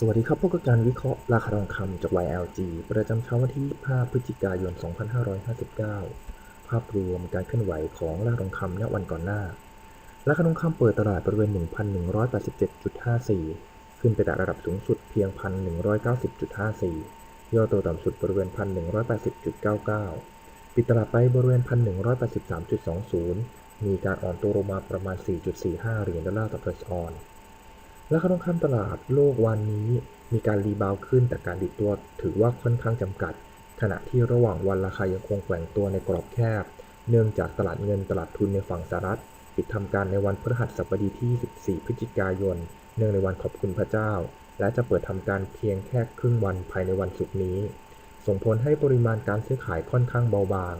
สวัสดีครับพบกับการวิเคราะห์ราคาทองคำจาก YLG ประจำเช้าวันที่ 5 พฤศจิกายน 2559 ภาพรวมการเคลื่อนไหวของราคาทองคำณวันก่อนหน้า ราคาทองคำเปิดตลาดบริเวณ 1,187.54 ขึ้นไปแตะระดับสูงสุดเพียง 1,190.54 ย่อตัวต่ำสุดบริเวณ 1,180.99 ปิดตลาดไปบริเวณ 1,183.20 มีการอ่อนตัวลงมาประมาณ 4.45 เหรียญดอลลาร์ต่อเพรสออน ราคาทองคำตลาดโลกวันนี้มีการรีบาวขึ้นแต่การดิดตัวถือว่าค่อนข้างจำกัด ขณะที่ระหว่างวันราคายังคงแกว่งตัวในกรอบแคบ เนื่องจากตลาดเงินตลาดทุนในฝั่งสหรัฐ ปิดทำการในวันพฤหัสบดีที่ 14 พฤศจิกายน เนื่องในวันขอบคุณพระเจ้า และจะเปิดทำการเพียงแค่ครึ่งวันภายในวันศุกร์นี้ ส่งผลให้ปริมาณการซื้อขายค่อนข้างเบาบาง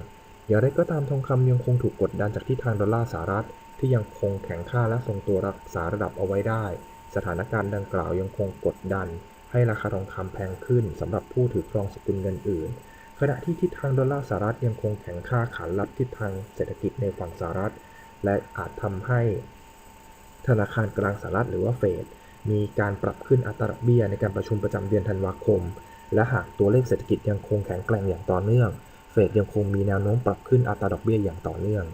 อย่างไรก็ตามทองคำยังคงถูกกดดันจากทิศทางดอลลาร์สหรัฐที่ยังคงแข็งค่าและทรงตัวรักษาระดับเอาไว้ได้ สถานการณ์ดังกล่าวยังคงกดดัน ให้ราคาทองคำแพงขึ้นสำหรับผู้ถือครองสกุลเงินอื่น ขณะที่ทิศทางดอลลาร์สหรัฐยังคงแข็งค่าขานรับทิศทางเศรษฐกิจในฝั่งสหรัฐ และอาจทำให้ธนาคารกลางสหรัฐหรือว่าเฟดมีการปรับขึ้นอัตราดอกเบี้ยในการประชุมประจำเดือนธันวาคม และหากตัวเลขเศรษฐกิจยังคงแข็งแกร่งอย่างต่อเนื่อง เฟดยังคงมีแนวโน้มปรับขึ้นอัตราดอกเบี้ยอย่างต่อเนื่อง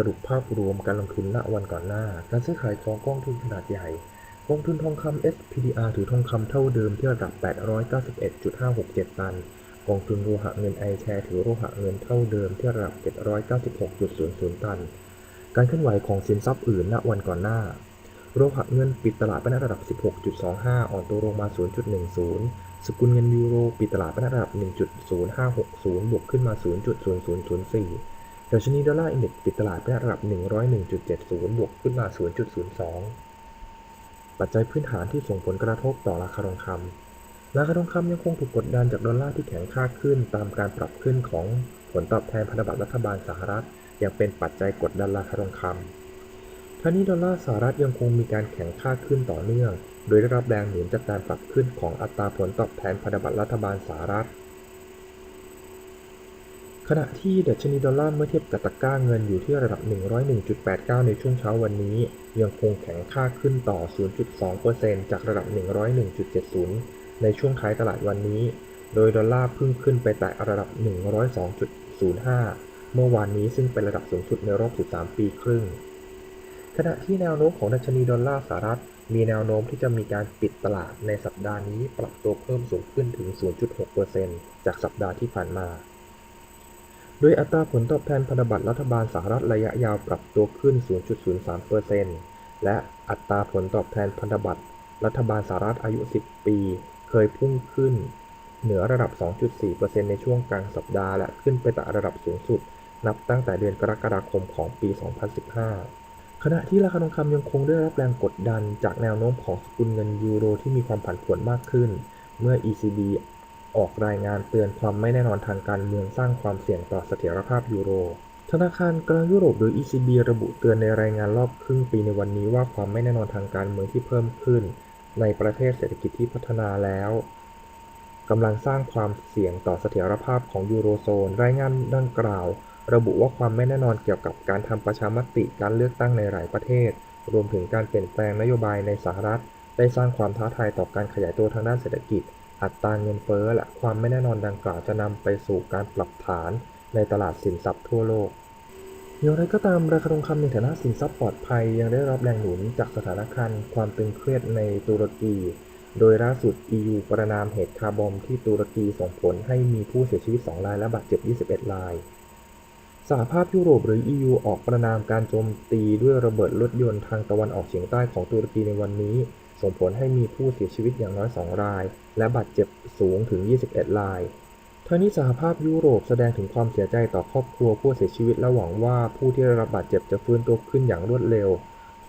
สรุปภาพรวมการลงทุนณวันก่อนหน้า การซื้อขายของกองทุนขนาดใหญ่ กองทุนทองคำ SPDR ถือทองคำเท่าเดิมที่ระดับ 891.567 ตัน กองทุนโลหะเงินไอแชร์ถือโลหะเงินเท่าเดิมที่ระดับ 796.00 ตัน การเคลื่อนไหวของสินทรัพย์อื่นณวันก่อนหน้า โลหะเงินปิดตลาดไปณระดับ 16.25 อ่อนตัวลงมา 0.10 สกุลเงินยูโรปิดตลาดไปณระดับ 1.0560 บวกขึ้นมา 0.0004 ดัชนีดอลลาร์อินเด็กซ์ปิดตลาดไประดับ 101.70 บวกขึ้นมา 0.02 ปัจจัยพื้นฐานที่ส่งผลกระทบต่อราคาทองคำราคาทองคำยังคงถูกกดดันจากดอลลาร์ที่แข็งค่าขึ้น ตามการปรับขึ้นของผลตอบแทนพันธบัตรรัฐบาลสหรัฐยังเป็นปัจจัยกดดันราคาทองคำทั้งนี้ดอลลาร์สหรัฐยังคงมีการแข็งค่าขึ้นต่อเนื่อง โดยได้รับแรงหนุนจากการปรับขึ้นของอัตราผลตอบแทนพันธบัตรรัฐบาลสหรัฐ ขณะที่ดัชนีดอลลาร์เมื่อเทียบกับตะกร้าเงินอยู่ที่ระดับ 101.89 ในช่วงเช้าวันนี้ ยังคงแข็งค่าขึ้นต่อ 0.2%จากระดับ 101.70 ในช่วงท้ายตลาดวันนี้ โดยดอลลาร์พิ่งขึ้นไปแตะระดับ 102.05 เมื่อวานนี้ซึ่งเป็นระดับสูงสุดในรอบ 13 ปีครึ่ง ขณะที่แนวโน้มของดัชนีดอลลาร์สหรัฐ มีแนวโน้มที่จะมีการปิดตลาดในสัปดาห์นี้ปรับตัวเพิ่มสูงขึ้นถึง 0.6%จากสัปดาห์ที่ผ่านมา โดยอัตราผลตอบแทนพันธบัตรรัฐบาลสหรัฐระยะยาวปรับตัวขึ้น 0.03%และอัตราผลตอบแทนพันธบัตรรัฐบาลสหรัฐอายุ 10 ปี เคยพุ่งขึ้น เหนือระดับ 2.4%ในช่วงกลางสัปดาห์ และขึ้นไปแต่ระดับสูงสุด นับตั้งแต่เดือนกรกฎาคมของปี 2015 ขณะที่ราคาทองคำยังคงได้รับแรงกดดันจากแนวโน้มของสกุลเงินยูโรที่มีความผันผวนมากขึ้น เมื่อ ECB ออกรายงานเตือนความไม่แน่นอนทางการเมืองสร้างความเสี่ยงต่อเสถียรภาพยูโร ธนาคารกลางยุโรปโดย ECB ระบุเตือนในรายงานรอบครึ่งปีในวันนี้ว่าความไม่แน่นอนทางการเมืองที่เพิ่มขึ้น ในประเทศเศรษฐกิจที่พัฒนาแล้วกำลังสร้างความเสี่ยงต่อเสถียรภาพของยูโรโซน รายงานดังกล่าว ระบุว่าความไม่แน่นอนเกี่ยวกับการทำประชามติการเลือกตั้งในหลายประเทศ รวมถึงการเปลี่ยนแปลงนโยบายในสหรัฐ ได้สร้างความท้าทายต่อการขยายตัวทางด้านเศรษฐกิจ อัตราเงินเฟ้อและความไม่แน่นอนดังกล่าวจะนำไปสู่การปรับฐานในตลาดสินทรัพย์ทั่วโลก อย่างไรก็ตามราคาทองคำในฐานะสินทรัพย์ปลอดภัยยังได้รับแรงหนุนจากสถานการณ์ความตึงเครียดในตุรกี โดยล่าสุด EU ประนามเหตุคาร์บอมที่ตุรกีส่งผลให้มีผู้เสียชีวิต 2 รายและบาดเจ็บ 21 รายสหภาพยุโรปหรือ EU ออกประนามการโจมตีด้วยระเบิดรถยนต์ทางตะวันออกเฉียงใต้ของตุรกีในวันนี้ ส่งผลให้มีผู้เสียชีวิตอย่างน้อย 2 ราย และบาดเจ็บสูงถึง 21 รายทั้งนี้สหภาพยุโรปแสดงถึงความเสียใจต่อครอบครัวผู้เสียชีวิตและหวังว่าผู้ที่ได้รับบาดเจ็บจะฟื้นตัวขึ้นอย่างรวดเร็ว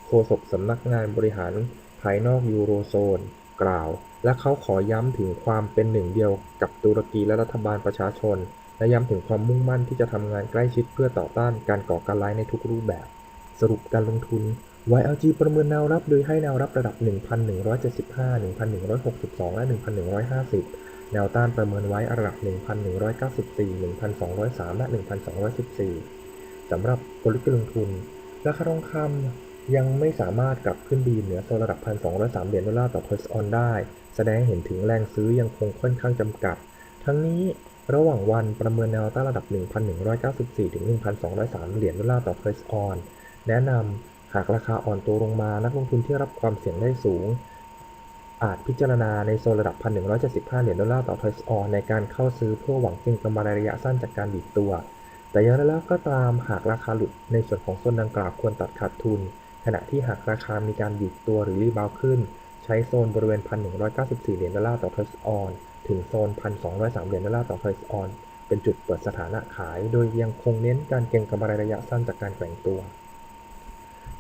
โฆษกสำนักงานบริหารภายนอกยูโรโซน กล่าว และเขาขอย้ำถึงความเป็นหนึ่งเดียวกับตุรกีและรัฐบาลประชาชน และย้ำถึงความมุ่งมั่นที่จะทำงานใกล้ชิดเพื่อต่อต้านการก่อการร้ายในทุกรูปแบบ สรุปการลงทุน YLG ประเมินแนวรับโดยให้แนวรับระดับ 1,175 1,162 และ 1,150 แนวต้านประเมินไว้ระดับ 1,194 1,203 และ 1,214 สำหรับกลยุทธ์ลงทุน ราคาทองคำยังไม่สามารถกลับขึ้นไปยืนเหนือโซนระดับ 1,203 เหรียญดอลลาร์ต่อทอยส์ออนได้ แสดงเห็นถึงแรงซื้อยังคงค่อนข้างจำกัด ทั้งนี้ระหว่างวันประเมินแนวต้านระดับ 1,194 ถึง 1,203 เหรียญดอลลาร์ต่อทอยส์ออน แนะนำ หากราคาอ่อนตัวลงมา นักลงทุนที่รับความเสี่ยงได้สูง อาจพิจารณาในโซนระดับ 1,175 เหรียญดอลลาร์ต่อทอยส์ออนในการเข้าซื้อเพื่อหวังเก็งกำไรระยะสั้นจากการดีดตัว แต่อย่างไรแล้วก็ตามหากราคาหลุดในส่วนของโซนดังกล่าวควรตัดขาดทุน ขณะที่หากราคามีการดีดตัวหรือรีบาวขึ้น ใช้โซนบริเวณ 1,194 เหรียญดอลลาร์ต่อทอยส์ออนถึงโซน 1,203 เหรียญดอลลาร์ต่อทอยส์ออนเป็นจุดเปิดสถานะขาย โดยยังคงเน้นการเก็งกำไรระยะสั้นจากการแกว่งตัว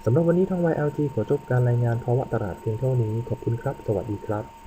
สำหรับวันนี้ทาง YLG ขอจบการรายงานภาวะตลาดเพียงเท่านี้ ขอบคุณครับ สวัสดีครับ